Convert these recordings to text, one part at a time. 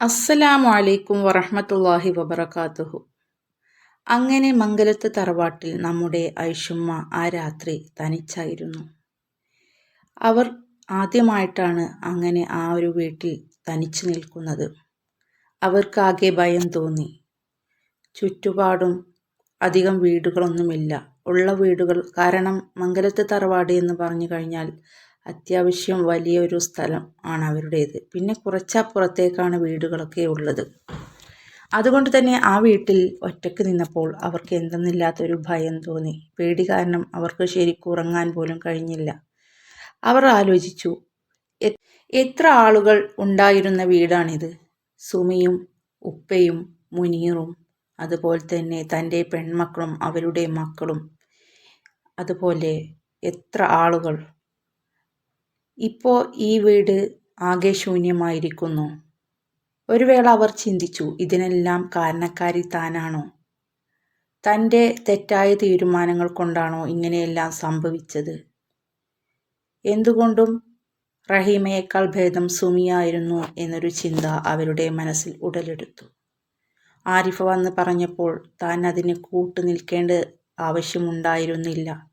അസ്സലാമു അലൈക്കും വറഹ്മത്തുള്ളാഹി വബറകാതുഹു. അങ്ങനെ മംഗലത്ത് തറവാട്ടിൽ നമ്മുടെ ഐഷുമ്മ ആ രാത്രി തനിച്ചായിരുന്നു. അവർ ആദ്യമായിട്ടാണ് അങ്ങനെ ആ ഒരു വീട്ടിൽ തനിച്ചു നിൽക്കുന്നത്. അവർക്കാകെ ഭയം തോന്നി. ചുറ്റുപാടും അധികം വീടുകളൊന്നുമില്ല. ഉള്ള വീടുകൾ കാരണം മംഗലത്ത് തറവാട് എന്ന് പറഞ്ഞു കഴിഞ്ഞാൽ അത്യാവശ്യം വലിയൊരു സ്ഥലം ആണ് അവരുടേത്. പിന്നെ കുറച്ചപ്പുറത്തേക്കാണ് വീടുകളൊക്കെ ഉള്ളത്. അതുകൊണ്ട് തന്നെ ആ വീട്ടിൽ ഒറ്റയ്ക്ക് നിന്നപ്പോൾ അവർക്ക് എന്തെന്നില്ലാത്തൊരു ഭയം തോന്നി. പേടി കാരണം അവർക്ക് ശരിക്കും ഉറങ്ങാൻ പോലും കഴിഞ്ഞില്ല. അവർ ആലോചിച്ചു എത്ര ആളുകൾ ഉണ്ടായിരുന്ന വീടാണിത്? സുമിയും ഉപ്പയും മുനീറും അതുപോലെ തന്നെ തന്റെ പെൺമക്കളും അവരുടെ മക്കളും. അതുപോലെ എത്ര ആളുകൾ? ഇപ്പോൾ ഈ വീട് ആകെ ശൂന്യമായിരിക്കുന്നു. ഒരു വേള അവർ ചിന്തിച്ചു ഇതിനെല്ലാം കാരണക്കാരി താനാണോ? തന്റെ തെറ്റായ തീരുമാനങ്ങൾ കൊണ്ടാണോ ഇങ്ങനെയെല്ലാം സംഭവിച്ചത്? എന്തുകൊണ്ടും റഹീമയേക്കാൾ ഭേദം സുമിയായിരുന്നു എന്നൊരു ചിന്ത അവരുടെ മനസ്സിൽ ഉടലെടുത്തു. ആരിഫ വന്ന് പറഞ്ഞപ്പോൾ താൻ അതിന് കൂട്ടു നിൽക്കേണ്ട ആവശ്യമുണ്ടായിരുന്നില്ല.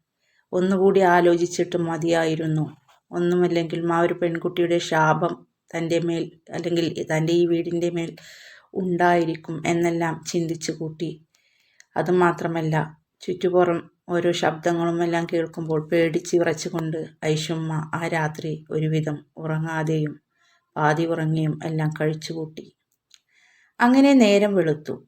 ഒന്നുകൂടി ആലോചിച്ചിട്ട് മതിയായിരുന്നു. ഒന്നുമല്ലെങ്കിലും ആ ഒരു പെൺകുട്ടിയുടെ ശാപം തന്റെ മേൽ അല്ലെങ്കിൽ തന്റെ ഈ വീടിന്റെ മേൽ ഉണ്ടായിരിക്കും എന്നെല്ലാം ചിന്തിച്ചു കൂട്ടി. അതുമാത്രമല്ല ചുറ്റുപുറം ഓരോ ശബ്ദങ്ങളും എല്ലാം കേൾക്കുമ്പോൾ പേടിച്ച് വിറച്ചുകൊണ്ട് ഐഷുമ്മ ആ രാത്രി ഒരുവിധം ഉറങ്ങാതെയും പാതി ഉറങ്ങിയും എല്ലാം കഴിച്ചു കൂട്ടി. അങ്ങനെ നേരം വെളുത്തു.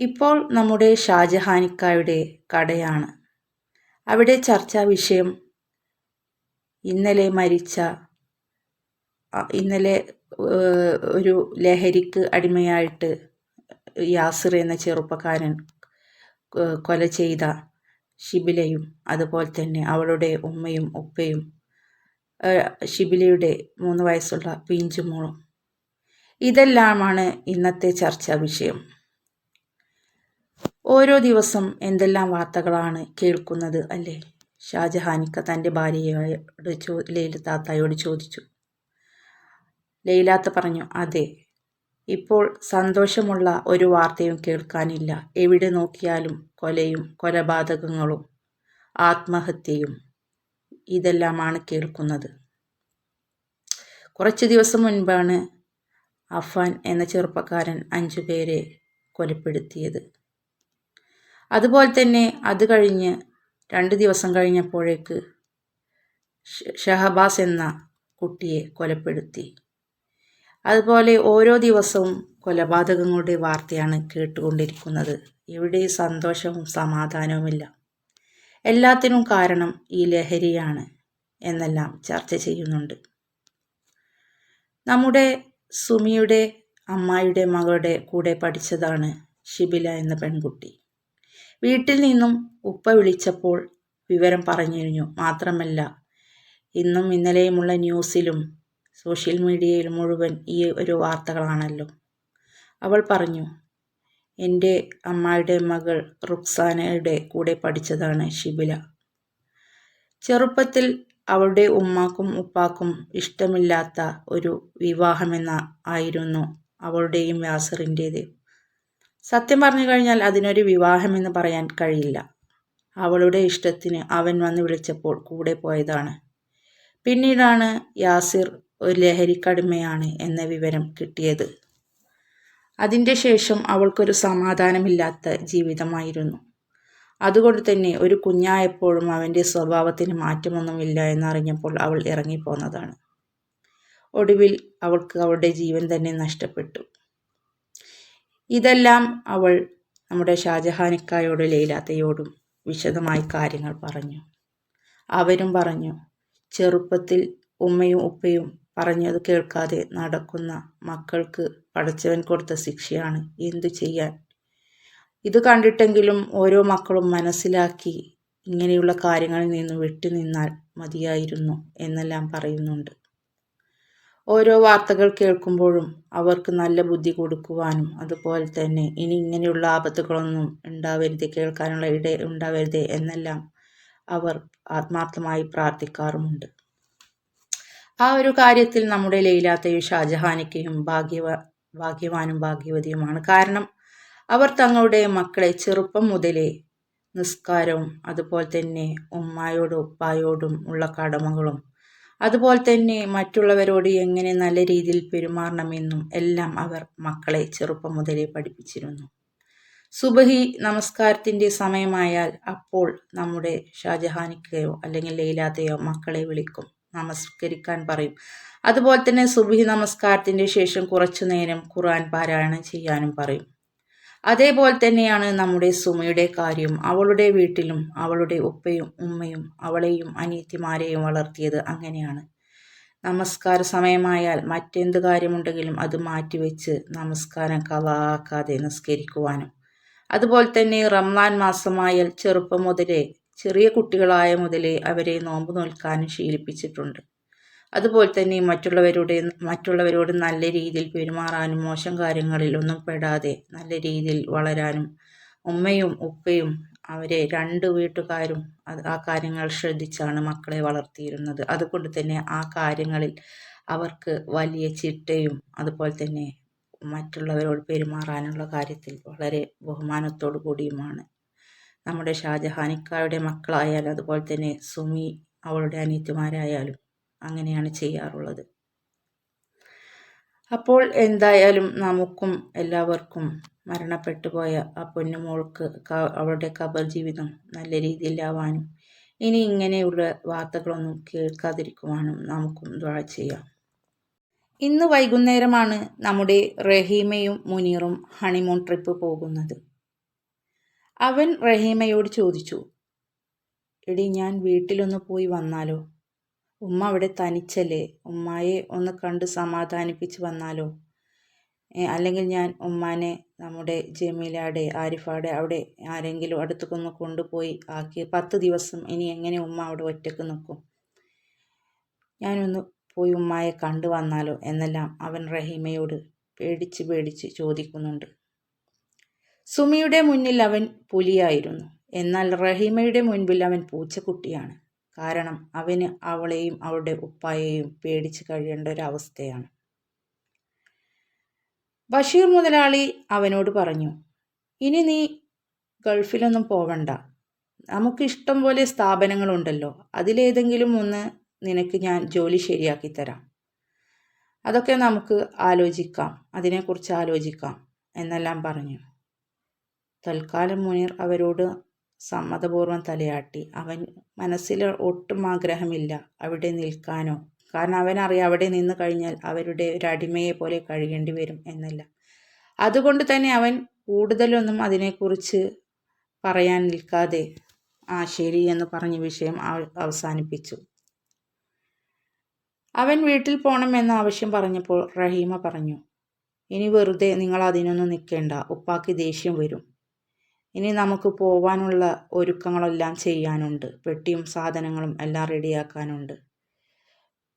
ഇപ്പോൾ നമ്മുടെ ഷാജഹാനിക്കായുടെ കടയാണ്. അവിടെ ചർച്ചാ വിഷയം ഇന്നലെ മരിച്ച ഇന്നലെ ഒരു ലഹരിക്ക് അടിമയായിട്ട് യാസിർ എന്ന ചെറുപ്പക്കാരൻ കൊല ചെയ്ത ഷിബിലയും അതുപോലെ തന്നെ അവളുടെ ഉമ്മയും ഉപ്പയും ഷിബിലയുടെ മൂന്ന് വയസ്സുള്ള പിഞ്ചുമോളും ഇതെല്ലാമാണ് ഇന്നത്തെ ചർച്ചാ വിഷയം. ഓരോ ദിവസം എന്തെല്ലാം വാർത്തകളാണ് കേൾക്കുന്നത് അല്ലേ? ഷാജഹാനിക്ക തന്റെ ഭാര്യയോട് ചോ താത്തായോട് ചോദിച്ചു. ലൈലാത്ത പറഞ്ഞു അതെ ഇപ്പോൾ സന്തോഷമുള്ള ഒരു വാർത്തയും കേൾക്കാനില്ല. എവിടെ നോക്കിയാലും കൊലയും കൊലപാതകങ്ങളും ആത്മഹത്യയും ഇതെല്ലാമാണ് കേൾക്കുന്നത്. കുറച്ച് ദിവസം മുൻപാണ് അഫാൻ എന്ന ചെറുപ്പക്കാരൻ അഞ്ചു പേരെ കൊലപ്പെടുത്തിയത്. അതുപോലെ തന്നെ അത് കഴിഞ്ഞ് രണ്ട് ദിവസം കഴിഞ്ഞപ്പോഴേക്ക് ഷഹബാസ് എന്ന കുട്ടിയെ കൊലപ്പെടുത്തി. അതുപോലെ ഓരോ ദിവസവും കൊലപാതകങ്ങളുടെ വാർത്തയാണ് കേട്ടുകൊണ്ടിരിക്കുന്നത്. എവിടെ സന്തോഷവും സമാധാനവുമില്ല. എല്ലാത്തിനും കാരണം ഈ ലഹരിയാണ് എന്നെല്ലാം ചർച്ച ചെയ്യുന്നുണ്ട്. നമ്മുടെ സുമിയുടെ അമ്മായിയുടെ മകളുടെ കൂടെ പഠിച്ചതാണ് ഷിബില എന്ന പെൺകുട്ടി. വീട്ടിൽ നിന്നും ഉപ്പ വിളിച്ചപ്പോൾ വിവരം പറഞ്ഞിരുന്നു. മാത്രമല്ല ഇന്നും ഇന്നലെയുമുള്ള ന്യൂസിലും സോഷ്യൽ മീഡിയയിലും മുഴുവൻ ഈ ഒരു വാർത്തകളാണല്ലോ. അവൾ പറഞ്ഞു എന്റെ അമ്മായിയുടെ മകൾ റുക്സാനയുടെ കൂടെ പഠിച്ചതാണ് ഷിബില. ചെറുപ്പത്തിൽ അവളുടെ ഉമ്മാക്കും ഉപ്പാക്കും ഇഷ്ടമില്ലാത്ത ഒരു വിവാഹമെന്ന ആയിരുന്നു അവളുടെയും യാസറിന്റേത് സത്യം പറഞ്ഞു കഴിഞ്ഞാൽ അതിനൊരു വിവാഹം എന്ന് പറയാൻ കഴിയില്ല. അവളുടെ ഇഷ്ടത്തിന് അവൻ വന്ന് വിളിച്ചപ്പോൾ കൂടെ പോയതാണ്. പിന്നീടാണ് യാസിർ ഒരു ലഹരിക്കടിമയാണ് എന്ന വിവരം കിട്ടിയത്. അതിന്റെ ശേഷം അവൾക്കൊരു സമാധാനമില്ലാത്ത ജീവിതമായിരുന്നു. അതുകൊണ്ട് തന്നെ ഒരു കുഞ്ഞായപ്പോഴും അവന്റെ സ്വഭാവത്തിന് മാറ്റമൊന്നുമില്ല എന്നറിഞ്ഞപ്പോൾ അവൾ ഇറങ്ങിപ്പോന്നതാണ്. ഒടുവിൽ അവൾക്ക് അവളുടെ ജീവൻ തന്നെ നഷ്ടപ്പെട്ടു. ഇതെല്ലാം അവൾ നമ്മുടെ ഷാജഹാനിക്കായോടും ലൈലാത്തയോടും വിശദമായി കാര്യങ്ങൾ പറഞ്ഞു. അവരും പറഞ്ഞു ചെറുപ്പത്തിൽ ഉമ്മയും ഉപ്പയും പറഞ്ഞത് കേൾക്കാതെ നടക്കുന്ന മക്കൾക്ക് പടച്ചവൻ കൊടുത്ത ശിക്ഷയാണ്. എന്തു ചെയ്യാൻ? ഇത് കണ്ടിട്ടെങ്കിലും ഓരോ മക്കളും മനസ്സിലാക്കി ഇങ്ങനെയുള്ള കാര്യങ്ങളിൽ നിന്ന് വിട്ടുനിന്നാൽ മതിയായിരുന്നു എന്നെല്ലാം പറയുന്നുണ്ട്. ഓരോ വാർത്തകൾ കേൾക്കുമ്പോഴും അവർക്ക് നല്ല ബുദ്ധി കൊടുക്കുവാനും അതുപോലെ തന്നെ ഇനി ഇങ്ങനെയുള്ള ആപത്തുകളൊന്നും ഉണ്ടാവരുത് കേൾക്കാനുള്ള ഇട ഉണ്ടാവരുത് എന്നെല്ലാം അവർ ആത്മാർത്ഥമായി പ്രാർത്ഥിക്കാറുമുണ്ട്. ആ ഒരു കാര്യത്തിൽ നമ്മുടെ ലൈലാത്തയും ഷാജഹാനിക്കയും ഭാഗ്യവ ഭാഗ്യവാനും ഭാഗ്യവതിയുമാണ്. കാരണം അവർ തങ്ങളുടെ മക്കളെ ചെറുപ്പം മുതലേ നിസ്കാരവും അതുപോലെ തന്നെ ഉമ്മായോടും ഉപ്പായോടും ഉള്ള കടമകളും അതുപോലെ തന്നെ മറ്റുള്ളവരോട് എങ്ങനെ നല്ല രീതിയിൽ പെരുമാറണമെന്നും എല്ലാം അവർ മക്കളെ ചെറുപ്പം മുതലേ പഠിപ്പിച്ചിരുന്നു. സുബഹി നമസ്കാരത്തിന്റെ സമയമായാൽ അപ്പോൾ നമ്മുടെ ഷാജഹാനിക്കയോ അല്ലെങ്കിൽ ലൈലാത്തയോ മക്കളെ വിളിക്കും നമസ്കരിക്കാൻ പറയും. അതുപോലെ തന്നെ സുബഹി നമസ്കാരത്തിന്റെ ശേഷം കുറച്ചു നേരം ഖുർആൻ പാരായണം ചെയ്യാനും പറയും. അതേപോലെ തന്നെയാണ് നമ്മുടെ സുമയുടെ കാര്യം. അവളുടെ വീട്ടിലും അവളുടെ ഉപ്പയും ഉമ്മയും അവളെയും അനിയത്തിമാരെയും വളർത്തിയത് അങ്ങനെയാണ്. നമസ്കാര സമയമായാൽ മറ്റെന്ത് കാര്യമുണ്ടെങ്കിലും അത് മാറ്റിവെച്ച് നമസ്കാരം കളാക്കാതെ നിസ്കരിക്കുവാനും. അതുപോലെ തന്നെ റംലാൻ മാസമായാൽ ചെറുപ്പം മുതലേ ചെറിയ കുട്ടികളായ മുതലേ അവരെ നോമ്പ് നോൽക്കാനും ശീലിപ്പിച്ചിട്ടുണ്ട്. അതുപോലെ തന്നെ മറ്റുള്ളവരുടെ മറ്റുള്ളവരോട് നല്ല രീതിയിൽ പെരുമാറാനും മോശം കാര്യങ്ങളിൽ ഒന്നും പെടാതെ നല്ല രീതിയിൽ വളരാനും ഉമ്മയും ഉപ്പയും അവരെ രണ്ട് വീട്ടുകാരും ആ കാര്യങ്ങൾ ശ്രദ്ധിച്ചാണ് മക്കളെ വളർത്തിയിരുന്നത്. അതുകൊണ്ട് തന്നെ ആ കാര്യങ്ങളിൽ അവർക്ക് വലിയ ചിട്ടയും അതുപോലെ തന്നെ മറ്റുള്ളവരോട് പെരുമാറാനുള്ള കാര്യത്തിൽ വളരെ ബഹുമാനത്തോടു കൂടിയുമാണ്. നമ്മുടെ ഷാജഹാനിക്കാരുടെ മക്കളായാലും അതുപോലെ തന്നെ സുമി അവളുടെ അനിയത്തിമാരായാലും അങ്ങനെയാണ് ചെയ്യാറുള്ളത്. അപ്പോൾ എന്തായാലും നമുക്കും എല്ലാവർക്കും മരണപ്പെട്ടു പോയ ആ പൊന്നുമോൾക്ക് അവളുടെ കബർ ജീവിതം നല്ല രീതിയിലാവാനും ഇനി ഇങ്ങനെയുള്ള വാർത്തകളൊന്നും കേൾക്കാതിരിക്കുവാനും നമുക്കും ദ്വാ ചെയ്യാം. ഇന്ന് വൈകുന്നേരമാണ് നമ്മുടെ റഹീമയും മുനീറും ഹണിമൂൺ ട്രിപ്പ് പോകുന്നത്. അവൻ റഹീമയോട് ചോദിച്ചു എടി ഞാൻ വീട്ടിലൊന്ന് പോയി വന്നാലോ? ഉമ്മ അവിടെ തനിച്ചല്ലേ? ഉമ്മായെ ഒന്ന് കണ്ട് സമാധാനിപ്പിച്ച് വന്നാലോ? അല്ലെങ്കിൽ ഞാൻ ഉമ്മാനെ നമ്മുടെ ജമീലയുടെ ആരിഫാടെ അവിടെ ആരെങ്കിലും അടുത്തേക്കൊന്ന് കൊണ്ടുപോയി ആക്കി പത്ത് ദിവസം ഇനി എങ്ങനെ ഉമ്മ അവിടെ ഒറ്റയ്ക്ക് നിൽക്കും? ഞാനൊന്ന് പോയി ഉമ്മായെ കണ്ടു വന്നാലോ എന്നെല്ലാം അവൻ റഹീമയോട് പേടിച്ച് പേടിച്ച് ചോദിക്കുന്നുണ്ട്. സുമിയുടെ മുന്നിൽ അവൻ പുലിയായിരുന്നു. എന്നാൽ റഹീമയുടെ മുൻപിൽ അവൻ പൂച്ചക്കുട്ടിയാണ്. കാരണം അവന് അവളെയും അവളുടെ ഉപ്പായെയും പേടിച്ച് കഴിയേണ്ട ഒരവസ്ഥയാണ് ബഷീർ മുതലാളി അവനോട് പറഞ്ഞു ഇനി നീ ഗൾഫിലൊന്നും പോകണ്ട നമുക്ക് ഇഷ്ടം പോലെ സ്ഥാപനങ്ങളുണ്ടല്ലോ. അതിലേതെങ്കിലും ഒന്ന് നിനക്ക് ഞാൻ ജോലി ശരിയാക്കി തരാം. അതൊക്കെ നമുക്ക് ആലോചിക്കാം. അതിനെക്കുറിച്ച് ആലോചിക്കാം എന്നെല്ലാം പറഞ്ഞു. തൽക്കാലം മുനീർ അവരോട് സമ്മതപൂർവം തലയാട്ടി. അവൻ മനസ്സിൽ ഒട്ടും ആഗ്രഹമില്ല അവിടെ നിൽക്കാനോ. കാരണം അവനറിയാം അവിടെ നിന്ന് കഴിഞ്ഞാൽ അവരുടെ ഒരു അടിമയെ പോലെ കഴിയേണ്ടി വരും എന്നല്ല. അതുകൊണ്ട് തന്നെ അവൻ കൂടുതലൊന്നും അതിനെക്കുറിച്ച് പറയാൻ നിൽക്കാതെ ആ ശരി എന്ന് പറഞ്ഞ വിഷയം അവസാനിപ്പിച്ചു. അവൻ വീട്ടിൽ പോകണമെന്ന ആവശ്യം പറഞ്ഞപ്പോൾ റഹീമ പറഞ്ഞു ഇനി വെറുതെ നിങ്ങൾ അതിനൊന്നും നിൽക്കേണ്ട. ഉപ്പാക്ക് ദേഷ്യം വരും. ഇനി നമുക്ക് പോവാനുള്ള ഒരുക്കങ്ങളെല്ലാം ചെയ്യാനുണ്ട്. പെട്ടിയും സാധനങ്ങളും എല്ലാം റെഡിയാക്കാനുണ്ട്.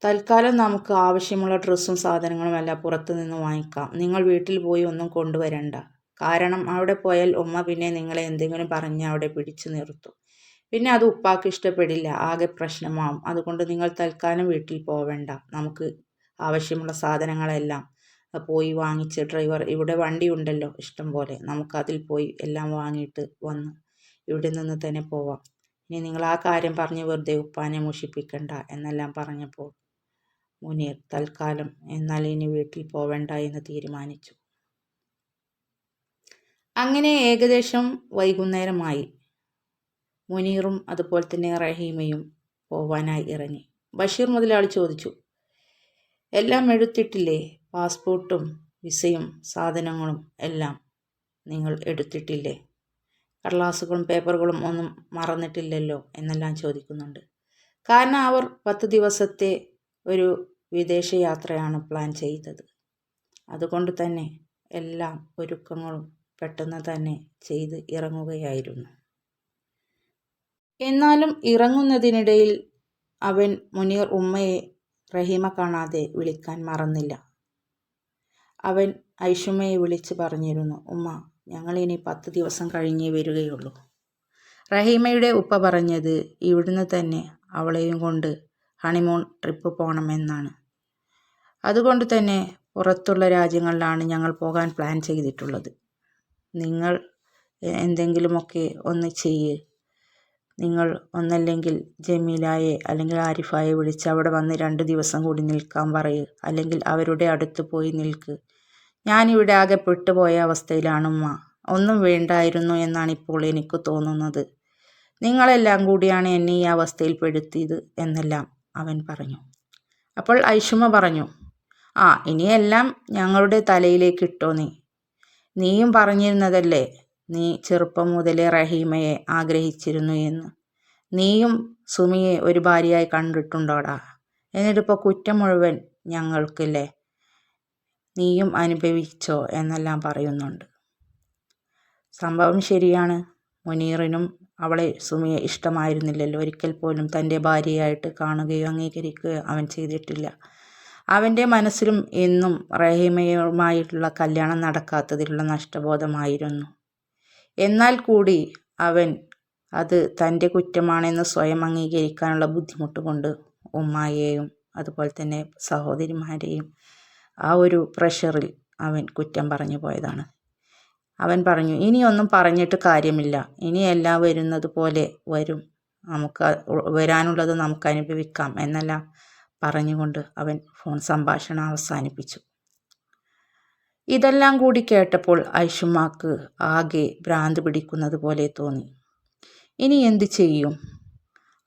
തൽക്കാലം നമുക്ക് ആവശ്യമുള്ള ഡ്രസ്സും സാധനങ്ങളും എല്ലാം പുറത്തു നിന്ന് വാങ്ങിക്കാം. നിങ്ങൾ വീട്ടിൽ പോയി ഒന്നും കൊണ്ടുവരണ്ട. കാരണം അവിടെ പോയാൽ ഉമ്മ പിന്നെ നിങ്ങളെ എന്തെങ്കിലും പറഞ്ഞ് അവിടെ പിടിച്ചു നിർത്തും. പിന്നെ അത് ഉപ്പാക്ക് ഇഷ്ടപ്പെടില്ല. ആകെ പ്രശ്നമാവും. അതുകൊണ്ട് നിങ്ങൾ തൽക്കാലം വീട്ടിൽ പോവേണ്ട. നമുക്ക് ആവശ്യമുള്ള സാധനങ്ങളെല്ലാം പോയി വാങ്ങിച്ച് ഡ്രൈവർ ഇവിടെ വണ്ടി ഉണ്ടല്ലോ ഇഷ്ടം പോലെ. നമുക്കതിൽ പോയി എല്ലാം വാങ്ങിയിട്ട് വന്ന് ഇവിടെ നിന്ന് തന്നെ പോവാം. ഇനി നിങ്ങൾ ആ കാര്യം പറഞ്ഞ് വെറുതെ ഉപ്പാനെ മുഷിപ്പിക്കണ്ട എന്നെല്ലാം പറഞ്ഞപ്പോൾ മുനീർ തൽക്കാലം എന്നാൽ ഇനി വീട്ടിൽ പോവേണ്ട എന്ന് തീരുമാനിച്ചു. അങ്ങനെ ഏകദേശം വൈകുന്നേരമായി. മുനീറും അതുപോലെ തന്നെ റഹീമയും പോവാനായി ഇറങ്ങി. ബഷീർ മുതലാളി ചോദിച്ചു എല്ലാം എടുത്തിട്ടില്ലേ? പാസ്പോർട്ടും വിസയും സാധനങ്ങളും എല്ലാം നിങ്ങൾ എടുത്തിട്ടില്ലേ? കടലാസുകളും പേപ്പറുകളും ഒന്നും മറന്നിട്ടില്ലല്ലോ എന്നെല്ലാം ചോദിക്കുന്നുണ്ട്. കാരണം അവർ പത്ത് ദിവസത്തെ ഒരു വിദേശയാത്രയാണ് പ്ലാൻ ചെയ്തത്. അതുകൊണ്ട് തന്നെ എല്ലാ ഒരുക്കങ്ങളും പെട്ടെന്ന് തന്നെ ചെയ്ത് ഇറങ്ങുകയായിരുന്നു. എന്നാലും ഇറങ്ങുന്നതിനിടയിൽ അവൻ മുനീർ ഉമ്മയെ റഹീമ കാണാതെ വിളിക്കാൻ മറന്നില്ല. അവൻ ഐഷുമ്മയെ വിളിച്ച് പറഞ്ഞിരുന്നു ഉമ്മ ഞങ്ങളിനി പത്ത് ദിവസം കഴിഞ്ഞേ വരികയുള്ളൂ. റഹീമയുടെ ഉപ്പ പറഞ്ഞത് ഇവിടുന്ന് തന്നെ അവളെയും കൊണ്ട് ഹണിമൂൺ ട്രിപ്പ് പോകണമെന്നാണ്. അതുകൊണ്ട് തന്നെ പുറത്തുള്ള രാജ്യങ്ങളിലാണ് ഞങ്ങൾ പോകാൻ പ്ലാൻ ചെയ്തിട്ടുള്ളത്. നിങ്ങൾ എന്തെങ്കിലുമൊക്കെ ഒന്ന് ചെയ്യ്. നിങ്ങൾ ഒന്നല്ലെങ്കിൽ ജമീലായെ അല്ലെങ്കിൽ ആരിഫായെ വിളിച്ച് അവിടെ വന്ന് രണ്ട് ദിവസം കൂടി നിൽക്കാൻ പറയുക അല്ലെങ്കിൽ അവരുടെ അടുത്ത് പോയി നിൽക്ക്. ഞാനിവിടെ ആകെ പെട്ടുപോയ അവസ്ഥയിലാണ് ഉമ്മ. ഒന്നും വേണ്ടായിരുന്നു എന്നാണ് ഇപ്പോൾ എനിക്ക് തോന്നുന്നത്. നിങ്ങളെല്ലാം കൂടിയാണ് എന്നെ ഈ അവസ്ഥയിൽ പെടുത്തിയത് എന്നെല്ലാം അവൻ പറഞ്ഞു. അപ്പോൾ ഐഷുമ പറഞ്ഞു ആ ഇനിയെല്ലാം ഞങ്ങളുടെ തലയിലേക്ക് ഇട്ടോ നീ. നീയും പറഞ്ഞിരുന്നതല്ലേ നീ ചെറുപ്പം മുതലേ റഹീമയെ ആഗ്രഹിച്ചിരുന്നു എന്ന്. നീയും സുമിയെ ഒരു ഭാര്യയായി കണ്ടിട്ടുണ്ടോടാ? എന്നിട്ടിപ്പോൾ കുറ്റം മുഴുവൻ ഞങ്ങൾക്കില്ലേ? നീയും അനുഭവിച്ചോ എന്നെല്ലാം പറയുന്നുണ്ട്. സംഭവം ശരിയാണ്. മുനീറിനും അവളെ സുമിയെ ഇഷ്ടമായിരുന്നില്ലല്ലോ. ഒരിക്കൽ പോലും തന്റെ ഭാര്യയായിട്ട് കാണുകയോ അംഗീകരിക്കുകയോ അവൻ ചെയ്തിട്ടില്ല. അവന്റെ മനസ്സിലും എന്നും റഹീമയുമായിട്ടുള്ള കല്യാണം നടക്കാത്തതിലുള്ള നഷ്ടബോധമായിരുന്നു. എന്നാൽ കൂടി അവൻ അത് തന്റെ കുറ്റമാണെന്ന് സ്വയം അംഗീകരിക്കാനുള്ള ബുദ്ധിമുട്ട് കൊണ്ട് ഉമ്മായെയും അതുപോലെ തന്നെ സഹോദരിമാരെയും ആ ഒരു പ്രഷറിൽ അവൻ കുറ്റം പറഞ്ഞു പോയതാണ്. അവൻ പറഞ്ഞു ഇനിയൊന്നും പറഞ്ഞിട്ട് കാര്യമില്ല. ഇനി എല്ലാം വരുന്നത് പോലെ വരും. നമുക്ക് വരാനുള്ളത് നമുക്ക് അനുഭവിക്കാം എന്നെല്ലാം പറഞ്ഞുകൊണ്ട് അവൻ ഫോൺ സംഭാഷണം അവസാനിപ്പിച്ചു. ഇതെല്ലാം കൂടി കേട്ടപ്പോൾ ഐഷുമാക്ക് ആകെ ഭ്രാന്ത് പിടിക്കുന്നത് പോലെ തോന്നി. ഇനി എന്ത് ചെയ്യും?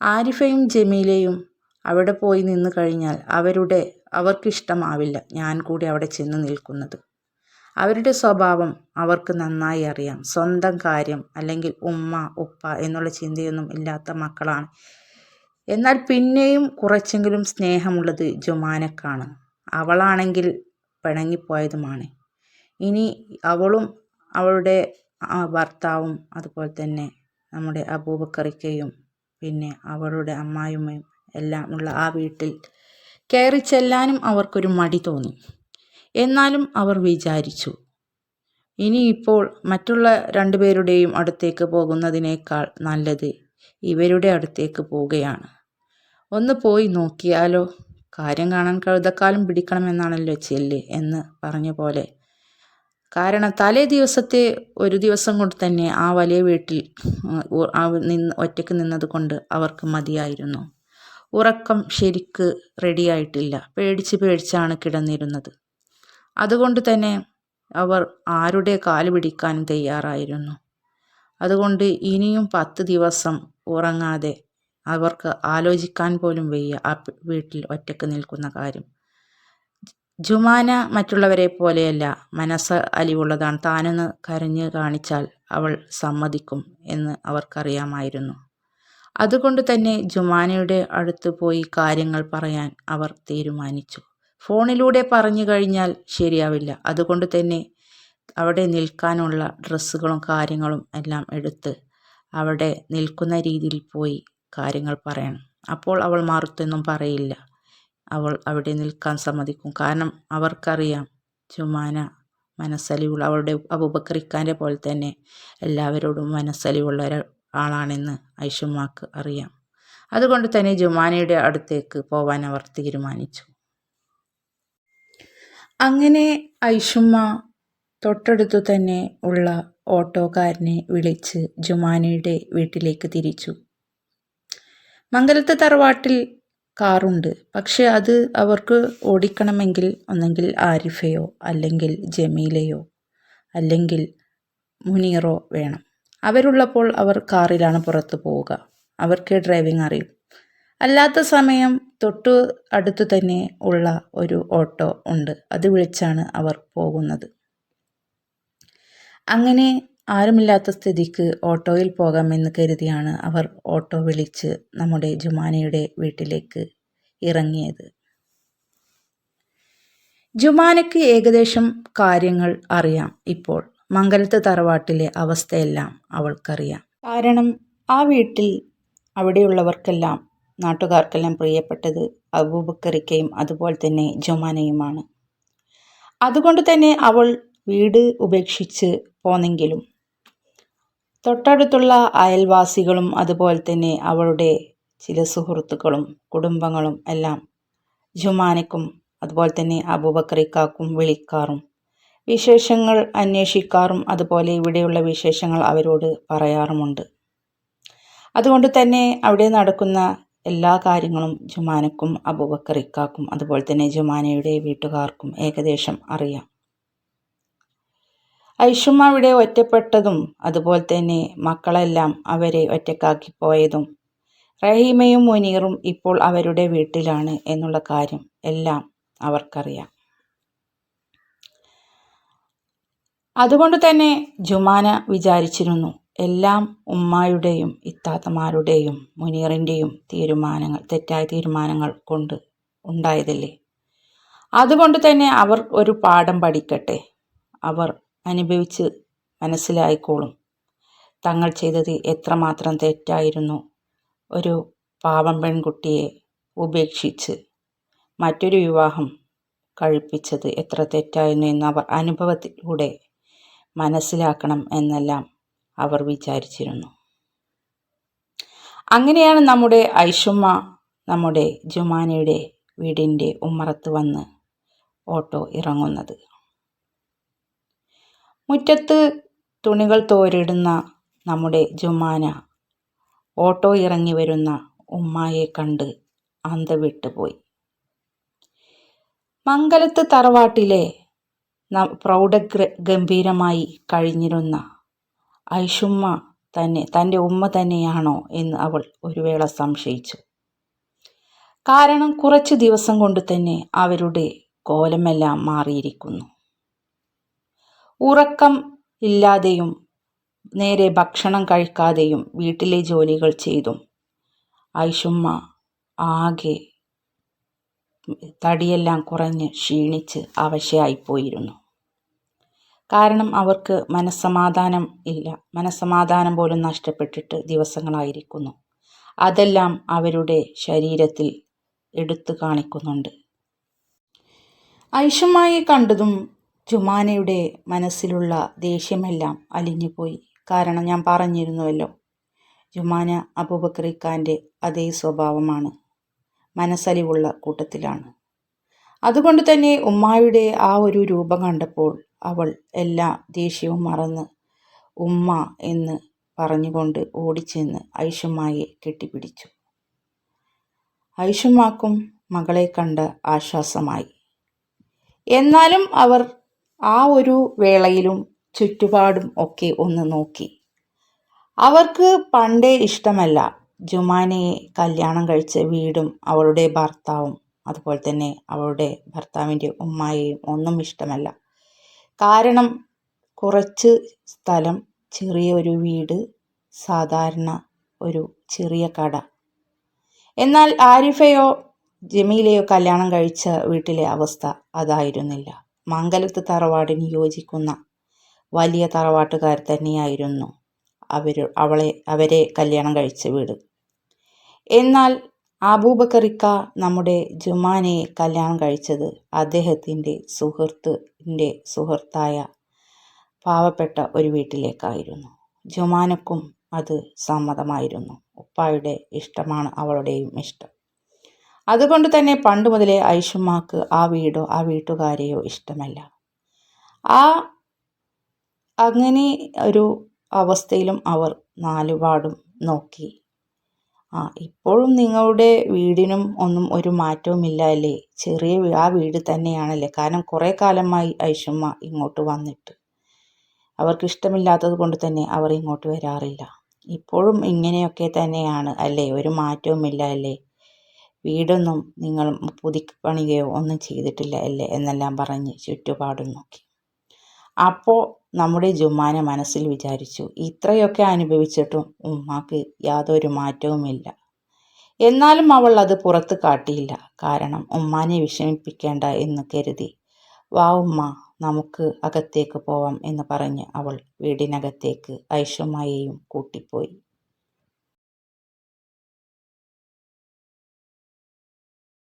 ആരിഫയും ജമീലയും അവിടെ പോയി നിന്ന് കഴിഞ്ഞാൽ അവരുടെ അവർക്കിഷ്ടമാവില്ല ഞാൻ കൂടി അവിടെ ചെന്ന് നിൽക്കുന്നത്. അവരുടെ സ്വഭാവം അവർക്ക് നന്നായി അറിയാം. സ്വന്തം കാര്യം അല്ലെങ്കിൽ ഉമ്മ ഉപ്പ എന്നുള്ള ചിന്തയൊന്നും ഇല്ലാത്ത മക്കളാണ്. എന്നാൽ പിന്നെയും കുറച്ചെങ്കിലും സ്നേഹമുള്ളത് ജുമാനക്കാണ്. അവളാണെങ്കിൽ പിണങ്ങിപ്പോയതുമാണ്. ഇനി അവളും അവളുടെ ഭർത്താവും അതുപോലെ തന്നെ നമ്മുടെ അബൂബക്കറിക്കയും പിന്നെ അവളുടെ അമ്മായിമ്മയും എല്ലാം ഉള്ള ആ വീട്ടിൽ കയറി ചെല്ലാനും അവർക്കൊരു മടി തോന്നി. എന്നാലും അവർ വിചാരിച്ചു ഇനിയിപ്പോൾ മറ്റുള്ള രണ്ടുപേരുടെയും അടുത്തേക്ക് പോകുന്നതിനേക്കാൾ നല്ലത് ഇവരുടെ അടുത്തേക്ക് പോവുകയാണ്. ഒന്ന് പോയി നോക്കിയാലോ? കാര്യം കാണാൻ കഴുതക്കാലം പിടിക്കണമെന്നാണല്ലോ ചെല്ല് എന്ന് പറഞ്ഞ പോലെ. കാരണം തലേ ദിവസത്തെ ഒരു ദിവസം കൊണ്ട് തന്നെ ആ വലിയ വീട്ടിൽ നിന്ന് ഒറ്റയ്ക്ക് നിന്നത് കൊണ്ട് അവർക്ക് മതിയായിരുന്നു. ഉറക്കം ശരിക്ക് റെഡിയായിട്ടില്ല പേടിച്ച് പേടിച്ചാണ് കിടന്നിരുന്നത്. അതുകൊണ്ട് തന്നെ അവർ ആരുടെ കാൽ പിടിക്കാനും തയ്യാറായിരുന്നു. അതുകൊണ്ട് ഇനിയും പത്ത് ദിവസം ഉറങ്ങാതെ അവർക്ക് ആലോചിക്കാൻ പോലും വയ്യ ആ വീട്ടിൽ ഒറ്റയ്ക്ക് നിൽക്കുന്ന കാര്യം. ജുമാന മറ്റുള്ളവരെ പോലെയല്ല മനസ്സ് അലിവുള്ളതാണ്. താനെന്ന് കരഞ്ഞ് കാണിച്ചാൽ അവൾ സമ്മതിക്കും എന്ന് അവർക്കറിയാമായിരുന്നു. അതുകൊണ്ട് തന്നെ ജുമാനയുടെ അടുത്ത് പോയി കാര്യങ്ങൾ പറയാൻ അവർ തീരുമാനിച്ചു. ഫോണിലൂടെ പറഞ്ഞു കഴിഞ്ഞാൽ ശരിയാവില്ല. അതുകൊണ്ട് തന്നെ അവിടെ നിൽക്കാനുള്ള ഡ്രസ്സുകളും കാര്യങ്ങളും എല്ലാം എടുത്ത് അവിടെ നിൽക്കുന്ന രീതിയിൽ പോയി കാര്യങ്ങൾ പറയണം. അപ്പോൾ അവൾ മറുത്തൊന്നും പറയില്ല. അവൾ അവിടെ നിൽക്കാൻ സമ്മതിക്കും. കാരണം അവർക്കറിയാം ചുമാന മനസ്സലിവുള്ള അവളുടെ അബുബക്രിക്കാന്റെ പോലെ തന്നെ എല്ലാവരോടും മനസ്സലിവുള്ള ആളാണെന്ന് ഐഷുമാക്ക് അറിയാം. അതുകൊണ്ട് തന്നെ ജുമാനയുടെ അടുത്തേക്ക് പോവാൻ അവർ തീരുമാനിച്ചു. അങ്ങനെ ഐഷുമ്മ തൊട്ടടുത്തു തന്നെ ഉള്ള ഓട്ടോക്കാരനെ വിളിച്ച് ജുമാനയുടെ വീട്ടിലേക്ക് തിരിച്ചു. മംഗലത്തെ തറവാട്ടിൽ കാറുണ്ട്. പക്ഷെ അത് അവർക്ക് ഓടിക്കണമെങ്കിൽ ഒന്നെങ്കിൽ ആരിഫയോ അല്ലെങ്കിൽ ജമീലയോ അല്ലെങ്കിൽ മുനീറോ വേണം. അവരുള്ളപ്പോൾ അവർ കാറിലാണ് പുറത്തു പോവുക. അവർക്ക് ഡ്രൈവിംഗ് അറിയും. അല്ലാത്ത സമയം തൊട്ടു അടുത്തു തന്നെ ഉള്ള ഒരു ഓട്ടോ ഉണ്ട്. അത് വിളിച്ചാണ് അവർ പോകുന്നത്. അങ്ങനെ ആരുമില്ലാത്ത സ്ഥിതിക്ക് ഓട്ടോയിൽ പോകാമെന്ന് കരുതിയാണ് അവർ ഓട്ടോ വിളിച്ച് നമ്മുടെ ജുമാനയുടെ വീട്ടിലേക്ക് ഇറങ്ങിയത്. ജുമാനയ്ക്ക് ഏകദേശം കാര്യങ്ങൾ അറിയാം ഇപ്പോൾ. മംഗലത്ത് തറവാട്ടിലെ അവസ്ഥയെല്ലാം അവൾക്കറിയാം. കാരണം ആ വീട്ടിൽ അവിടെയുള്ളവർക്കെല്ലാം നാട്ടുകാർക്കെല്ലാം പ്രിയപ്പെട്ടത് അബൂബക്കറിക്കയും അതുപോലെ തന്നെ ജുമാനയുമാണ്. അതുകൊണ്ട് തന്നെ അവൾ വീട് ഉപേക്ഷിച്ച് പോന്നെങ്കിലും തൊട്ടടുത്തുള്ള അയൽവാസികളും അതുപോലെ തന്നെ അവളുടെ ചില സുഹൃത്തുക്കളും കുടുംബങ്ങളും എല്ലാം ജുമാനയ്ക്കും അതുപോലെ തന്നെ അബൂബക്കറിക്കാക്കും വിളിക്കാറും. വിശേഷങ്ങൾ അന്വേഷിക്കാറും അതുപോലെ ഇവിടെയുള്ള വിശേഷങ്ങൾ അവരോട് പറയാറുമുണ്ട്. അതുകൊണ്ട് തന്നെ അവിടെ നടക്കുന്ന എല്ലാ കാര്യങ്ങളും ജുമാനക്കും അബൂബക്കറിക്കാക്കും അതുപോലെ തന്നെ ജുമാനയുടെ വീട്ടുകാർക്കും ഏകദേശം അറിയാം. ഐഷുമ്മ അവിടെ ഒറ്റപ്പെട്ടതും അതുപോലെ തന്നെ മക്കളെല്ലാം അവരെ ഒറ്റക്കാക്കി പോയതും റഹീമയും മുനീറും ഇപ്പോൾ അവരുടെ വീട്ടിലാണ് എന്നുള്ള കാര്യം എല്ലാം അവർക്കറിയാം. അതുകൊണ്ട് തന്നെ ജുമാന വിചാരിച്ചിരുന്നു. എല്ലാം ഉമ്മായുടെയും ഇത്താത്തമാരുടെയും മുനീറിന്റെയും തീരുമാനങ്ങൾ തെറ്റായ തീരുമാനങ്ങൾ കൊണ്ട് ഉണ്ടായതല്ലേ? അതുകൊണ്ട് തന്നെ അവർ ഒരു പാഠം പഠിക്കട്ടെ. അവർ അനുഭവിച്ച് മനസ്സിലായിക്കോളും. തങ്ങൾ ചെയ്തത് എത്രമാത്രം തെറ്റായിരുന്നു. ഒരു പാവം പെൺകുട്ടിയെ ഉപേക്ഷിച്ച് മറ്റൊരു വിവാഹം കഴിപ്പിച്ചത് എത്ര തെറ്റായിരുന്നു എന്ന് അവർ അനുഭവത്തിലൂടെ മനസ്സിലാക്കണം എന്നെല്ലാം അവർ വിചാരിച്ചിരുന്നു. അങ്ങനെയാണ് നമ്മുടെ ഐഷുമ്മ നമ്മുടെ ജുമാനയുടെ വീടിന്റെ ഉമ്മറത്ത് വന്ന് ഓട്ടോ ഇറങ്ങുന്നത്. മുറ്റത്ത് തുണികൾ തോരിടുന്ന നമ്മുടെ ജുമാന ഓട്ടോ ഇറങ്ങി വരുന്ന ഉമ്മായെ കണ്ട് അന്ത വിട്ടുപോയി. മംഗലത്ത് തറവാട്ടിലെ പ്രൗഢ ഗംഭീരമായി കഴിഞ്ഞിരുന്ന ഐഷുമ്മ തന്നെ തന്റെ ഉമ്മ തന്നെയാണോ എന്ന് അവൾ ഒരു വേള സംശയിച്ചു. കാരണം കുറച്ച് ദിവസം കൊണ്ട് തന്നെ അവരുടെ കോലമെല്ലാം മാറിയിരിക്കുന്നു. ഉറക്കം ഇല്ലാതെയും നേരെ ഭക്ഷണം കഴിക്കാതെയും വീട്ടിലെ ജോലികൾ ചെയ്തും ഐഷുമ്മ ആകെ തടിയെല്ലാം കുറഞ്ഞ് ക്ഷീണിച്ച് അവശയായിപ്പോയിരുന്നു. കാരണം അവർക്ക് മനസ്സമാധാനം ഇല്ല. മനസ്സമാധാനം പോലും നഷ്ടപ്പെട്ടിട്ട് ദിവസങ്ങളായിരിക്കുന്നു. അതെല്ലാം അവരുടെ ശരീരത്തിൽ എടുത്തു കാണിക്കുന്നുണ്ട്. ഐഷമായി കണ്ടതും ജുമാനയുടെ മനസ്സിലുള്ള ദേഷ്യമെല്ലാം അലിഞ്ഞുപോയി. കാരണം ഞാൻ പറഞ്ഞിരുന്നുവല്ലോ ജുമാന അബൂബക്രിഖാന്റെ അതേ സ്വഭാവമാണ്. മനസ്സലിവുള്ള കൂട്ടത്തിലാണ്. അതുകൊണ്ട് തന്നെ ഉമ്മായുടെ ആ ഒരു രൂപം കണ്ടപ്പോൾ അവൾ എല്ലാ ദേഷ്യവും മറന്ന് ഉമ്മ എന്ന് പറഞ്ഞുകൊണ്ട് ഓടിച്ചെന്ന് ഐഷുമ്മയെ കെട്ടിപ്പിടിച്ചു. ഐഷുമ്മാക്കും മകളെ കണ്ട ആശ്വാസമായി. എന്നാലും അവർ ആ ഒരു വേളയിലും ചുറ്റുപാടും ഒക്കെ ഒന്ന് നോക്കി. അവർക്ക് പണ്ടേ ഇഷ്ടമല്ല ജുമാനയെ കല്യാണം കഴിച്ച വീടും അവളുടെ ഭർത്താവും അതുപോലെ തന്നെ അവളുടെ ഭർത്താവിന്റെ ഉമ്മായെയും ഒന്നും ഇഷ്ടമല്ല. കാരണം കുറച്ച് സ്ഥലം ചെറിയ ഒരു വീട് സാധാരണ ഒരു ചെറിയ കട. എന്നാൽ ആരിഫയോ ജമീലയോ കല്യാണം കഴിച്ച വീട്ടിലെ അവസ്ഥ അതായിരുന്നില്ല. മംഗലത്ത് തറവാടിന് യോജിക്കുന്ന വലിയ തറവാട്ടുകാർ തന്നെയായിരുന്നു അവർ അവളെ അവരെ കല്യാണം കഴിച്ച വീട്. എന്നാൽ അബൂബക്കറിക്ക നമ്മുടെ ജുമാനെ കല്യാണം കഴിച്ചത് അദ്ദേഹത്തിന്റെ സുഹൃത്തിന്റെ സുഹൃത്തായ പാവപ്പെട്ട ഒരു വീട്ടിലേക്കായിരുന്നു. ജുമാനക്കും അത് സമ്മതമായിരുന്നു. ഉപ്പായുടെ ഇഷ്ടമാണ് അവളുടെയും ഇഷ്ടം. അതുകൊണ്ട് തന്നെ പണ്ട് മുതലേ ഐഷുമാക്ക് ആ വീടോ ആ വീട്ടുകാരെയോ ഇഷ്ടമല്ല. ആ അങ്ങനെ ഒരു അവസ്ഥയിലും അവർ നാലുപാടും നോക്കി. ആ ഇപ്പോഴും നിങ്ങളുടെ വീടിനും ഒന്നും ഒരു മാറ്റവുമില്ല അല്ലേ? ചെറിയ ആ വീട് തന്നെയാണല്ലേ? കാരണം കുറേ കാലമായി ഐഷുമ്മ ഇങ്ങോട്ട് വന്നിട്ട്. അവർക്ക് ഇഷ്ടമില്ലാത്തത് കൊണ്ട് തന്നെ അവർ ഇങ്ങോട്ട് വരാറില്ല. ഇപ്പോഴും ഇങ്ങനെയൊക്കെ തന്നെയാണ് അല്ലേ? ഒരു മാറ്റവുമില്ല അല്ലേ? വീടൊന്നും നിങ്ങൾ പുതുക്കി പണിയുകയോ ഒന്നും ചെയ്തിട്ടില്ല അല്ലേ? എന്നെല്ലാം പറഞ്ഞ് ചുറ്റുപാടും നോക്കി. അപ്പോൾ നമ്മുടെ ജുമാന മനസ്സിൽ വിചാരിച്ചു ഇത്രയൊക്കെ അനുഭവിച്ചിട്ടും ഉമ്മാക്ക് യാതൊരു മാറ്റവുമില്ല. എന്നാലും അവൾ അത് പുറത്ത് കാട്ടിയില്ല. കാരണം ഉമ്മാനെ വിഷമിപ്പിക്കേണ്ട എന്ന് കരുതി. വാ ഉമ്മ നമുക്ക് അകത്തേക്ക് പോവാം എന്ന് പറഞ്ഞ് അവൾ വീടിനകത്തേക്ക് ഐഷുമായെയും കൂട്ടിപ്പോയി.